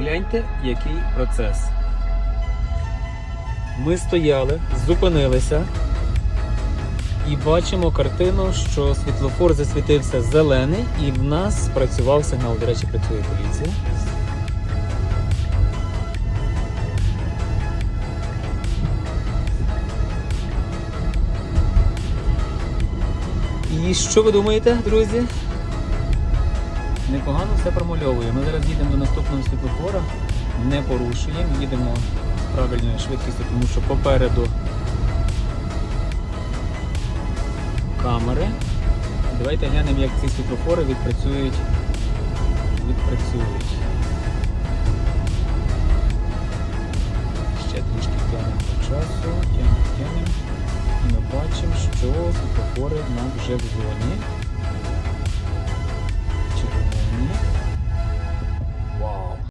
Гляньте, який процес. Ми стояли, зупинилися і бачимо картину, що світлофор засвітився зелений, і в нас спрацював сигнал. До речі, працює поліція. І що ви думаєте, друзі? Непогано все промальовує. Ми зараз їдемо до наступного світлофора, не порушуємо, їдемо з правильною швидкістю, тому що попереду камери. Давайте глянемо, як ці світлофори відпрацюють. Відпрацюють. Ще трішки тягнемо по часу, тягнемо, тягнемо. І ми бачимо, що світлофори в нас вже в зоні.